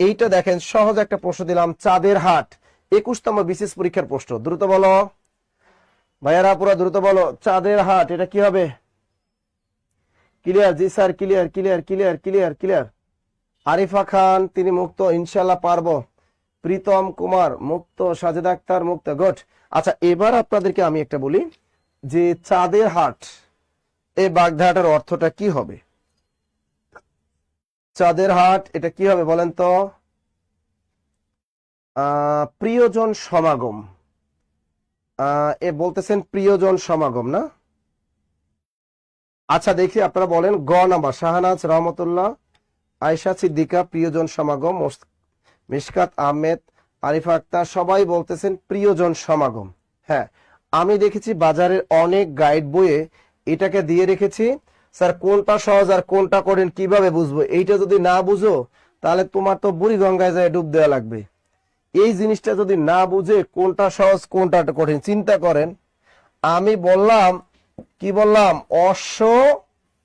এইটা দেখেন, সহজ একটা প্রশ্ন দিলাম, চাঁদের হাট। একুশতম বিশেষ পরীক্ষার প্রশ্ন, দ্রুত বলো। ভাইয়ারা, পুরো দ্রুত বলো, চাঁদের হাট, এটা কি হবে? ক্লিয়ার জি sir clear clear clear clear clear Arifa Khan, তিনি মুক্ত ইনশাল্লাহ পারব। প্রীতম কুমার, মুক্ত, সাজেদ আক্তার, মুক্ত গুড আচ্ছা এবার আপনাদেরকে আমি একটা বলি যে, চাঁদের হাট, এই বাগধাটার অর্থটা কি হবে? চাঁদের হাট, এটা কি হবে বলেন তো? প্রিয়জন সমাগম। এ বলতেছেন প্রিয়জন সমাগম, না? আচ্ছা দেখি আপনারা বলেন, গ নাম্বার, শাহানাজ রহমতুল্লাহ আয়সা সিদ্দিকা, প্রিয়জন সমাগম, মোস- মিশকাত আহমেদ, আরিফা আক্তার, সবাই বলতেছেন প্রিয়জন সমাগম। হ্যাঁ আমি দেখেছি বাজারের অনেক গাইড বইয়ে এটাকে দিয়ে রেখেছি। স্যার, কোনটা সহজ আর কোনটা কঠিন কীভাবে বুঝব? এইটা যদি না বুঝো, তাহলে তোমার তো বুড়ি গঙ্গায় যায় ডুব দেওয়া লাগবে। এই জিনিসটা যদি না বুঝে, কোনটা সহজ, কোনটা কঠিন, চিন্তা করেন। আমি বললাম, কি বললাম? অশ্ব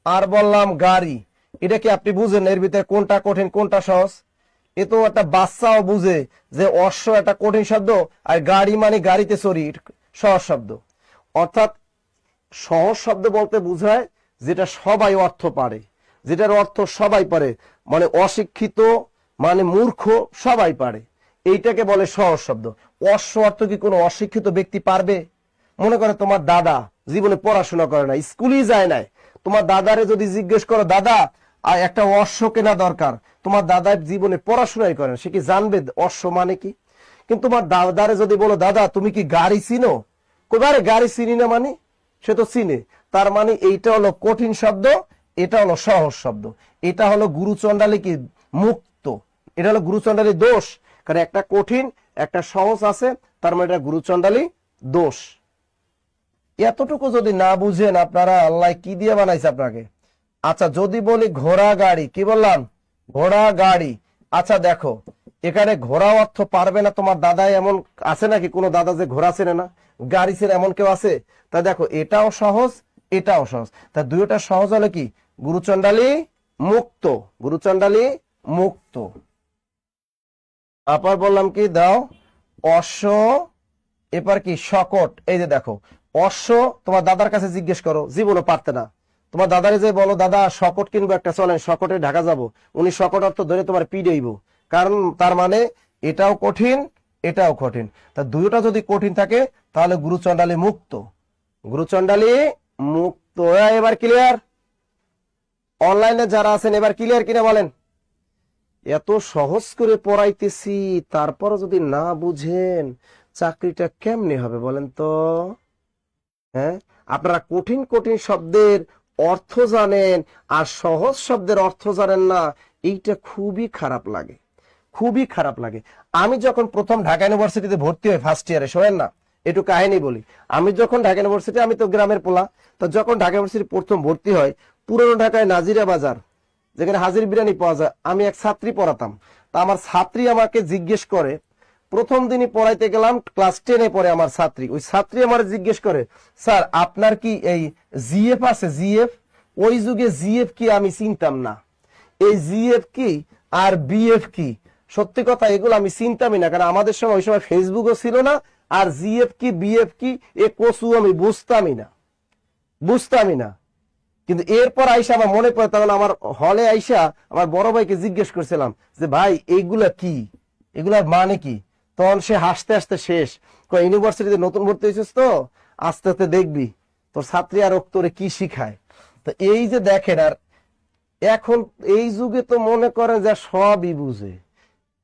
আর বললাম গাড়ি। এটা কি আপনি বুঝেন এর ভিতরে কোনটা কঠিন, কোনটা সহজ? এ তো একটা বাচ্চাও বুঝে যে অশ্ব একটা কঠিন শব্দ আর গাড়ি মানে গাড়িতে চড়ি সহজ শব্দ। অর্থাৎ সহজ শব্দ বলতে বোঝায় যেটা সবাই অর্থ পারে, যেটার অর্থ সবাই পারে মানে অশিক্ষিত মানে মূর্খ সবাই পারে। এইটাকে বলে সহজ শব্দ। অশ্ব অর্থ কি কোনো অশিক্ষিত ব্যক্তি পারবে? মনে করে তোমার দাদা জীবনে পড়াশোনা করে না স্কুলই যায় নাই। তোমার দাদারে যদি জিজ্ঞেস করো, দাদা আর একটা অশ্ব কেনা দরকার। তোমার দাদার জীবনে পড়াশোনাই করে না, সে কি জানবে অশ্ব মানে কি? কিন্তু তোমার দাদারে যদি বলো, দাদা, তুমি কি গাড়ি চিনো? কোবারে গাড়ি চিনি না মানে? সে তো চিনে। তার মানে এইটা হলো কঠিন শব্দ, এটা হলো সহজ শব্দ। এটা হলো গুরুচণ্ডালী কি মুক্ত। এটা হলো গুরুচণ্ডালী দোষ, কারণ একটা কঠিন, একটা সহজ আছে, তার মানে এটা গুরুচণ্ডালী দোষ। এতটুকু যদি না বুঝেন আপনারা, আল্লাহ কি দিয়ে বানাইছে আপনাকে? আচ্ছা যদি বলি ঘোড়া গাড়ি, কি বললাম? ঘোড়া গাড়ি। আচ্ছা দেখো, এখানে ঘোড়া অর্থ পারবে না, তোমার দাদাই এমন আছে নাকি? কোনো দাদা যে ঘোড়া চেনে না? গাড়ি চেনে এমন কেউ আছে? তা দেখো, এটাও সহজ এটাও সহজ। তা দুইটা সহজ হলে কি? গুরুচণ্ডালী মুক্ত। গুরুচণ্ডালী মুক্ত। আবার বললাম কি? দাও। অশ্ব, এবার কি? শকট। এই যে দেখো, অশ্ব তোমার দাদার কাছে জিজ্ঞেস করো, জীবনও পারতে না। তোমার দাদারে যে বলো, দাদা, শকট কিনবো একটা, চলেন, শকটে ঢাকা যাব। উনি শকট অর্থ ধরে তোমার পিড়েইব কারণ তার মানে এটাও কঠিন এটাও কঠিন। তা দুইটা যদি কঠিন থাকে, তাহলে গুরুচণ্ডালী মুক্ত। গুরুচণ্ডালী মুক্ত এবার ক্লিয়ার অনলাইনে যারা আছেন, এবার ক্লিয়ার কিনা বলেন? এত সহজ করে পড়াইতেছি তারপর যদি না বুঝেন, চাকরিটা কেমনে হবে বলেন তো? হ্যাঁ? আপনারা কঠিন কঠিন শব্দের অর্থ জানেন, আর সহজ শব্দের অর্থ জানেন না, এইটা খুবই খারাপ লাগে। খুবই খারাপ লাগে। আমি যখন প্রথম ঢাকা ইউনিভার্সিটিতে ভর্তি হই ফার্স্ট ইয়ারে শোনেন না? একটু কাহিনী বলি। আমি যখন ঢাকা ইউনিভার্সিটি, আমি তো গ্রামের পোলা, তো যখন ঢাকা ইউনিভার্সিটি প্রথম ভর্তি হয়, পুরনো ঢাকায় নাজিরা বাজার, যেখানে হাজির বিরিয়ানি পাওয়া যায়, আমি এক ছাত্রী পড়াতাম। তা আমার ছাত্রী আমাকে জিজ্ঞেস করে, প্রথম দিনই পড়াইতে গেলাম, ক্লাস টেনে পড়ে আমার ছাত্রী। ওই ছাত্রী আমার জিজ্ঞেস করে, স্যার, আপনার কি এই জিএফ আছে? জিএফ? ওই যুগে জিএফ কি আমি চিনতাম না। এই জিএফ কি আর বিএফ কি? সত্যি কথা, এগুলো আমি চিনতামই না, কারণ আমাদের সময় ওই সময় ফেসবুকও ছিল না আর জিএফ কি, বিএফ কি, এ কচু আমি বুঝতামই না। বুঝতামই না। কিন্তু এরপর আইসা আমার মনে পড়ে, তখন আমার হলে আইসা আমার বড় ভাইকে জিজ্ঞেস করছিলাম যে, ভাই, এইগুলা কি? এগুলার মানে কি? তখন সে হাসতে হাসতে শেষ। ইউনিভার্সিটিতে নতুন ভর্তি হয়েছিস তো? আস্তে আস্তে দেখবি, তোর ছাত্রী আর তোরে কি শিখায়? তো এই যে দেখেন, আর এখন এই যুগে তো মনে করে যে সবই বুঝে।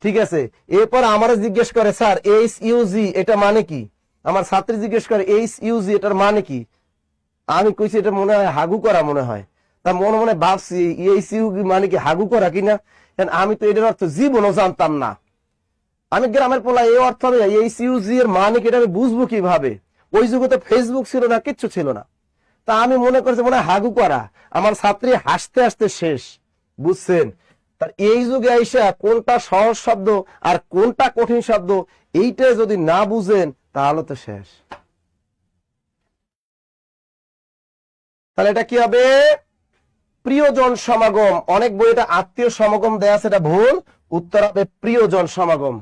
ঠিক আছে? এরপর আমার জিজ্ঞেস করে, স্যার এইচ ইউজি এটা মানে কি? আমার ছাত্রী জিজ্ঞেস করে এইচ ইউজি এটার মানে কি? আমি কইছি, এটা মনে হয় হাগু করা মনে হয়। তা মনে মনে ভাবছি এই সিউ মানে কি হাগু করা কিনা? আমি তো এটার অর্থ জীবনও জানতাম না। আমি গ্রামের পোলা, এই অর্থ আমি এই সিউজি এর মানে কি এটা আমি বুঝব কীভাবে? ওই যুগে তো ফেসবুক ছিল না, কিচ্ছু ছিল না। তা আমি মনে করছি মনে হাগু করা। আমার ছাত্রী হাসতে হাসতে শেষ, বুঝছেন? তার এই যুগে আইসা কোনটা সহজ শব্দ আর কোনটা কঠিন শব্দ, এইটা যদি না বুঝেন, তাহলে তো শেষ। তাহলে এটা কি হবে? প্রিয়জন সমাগম। অনেক বই এটা আত্মীয় সমাগম দেয়া সেটা ভুল। উত্তর হবে প্রিয়জন সমাগম।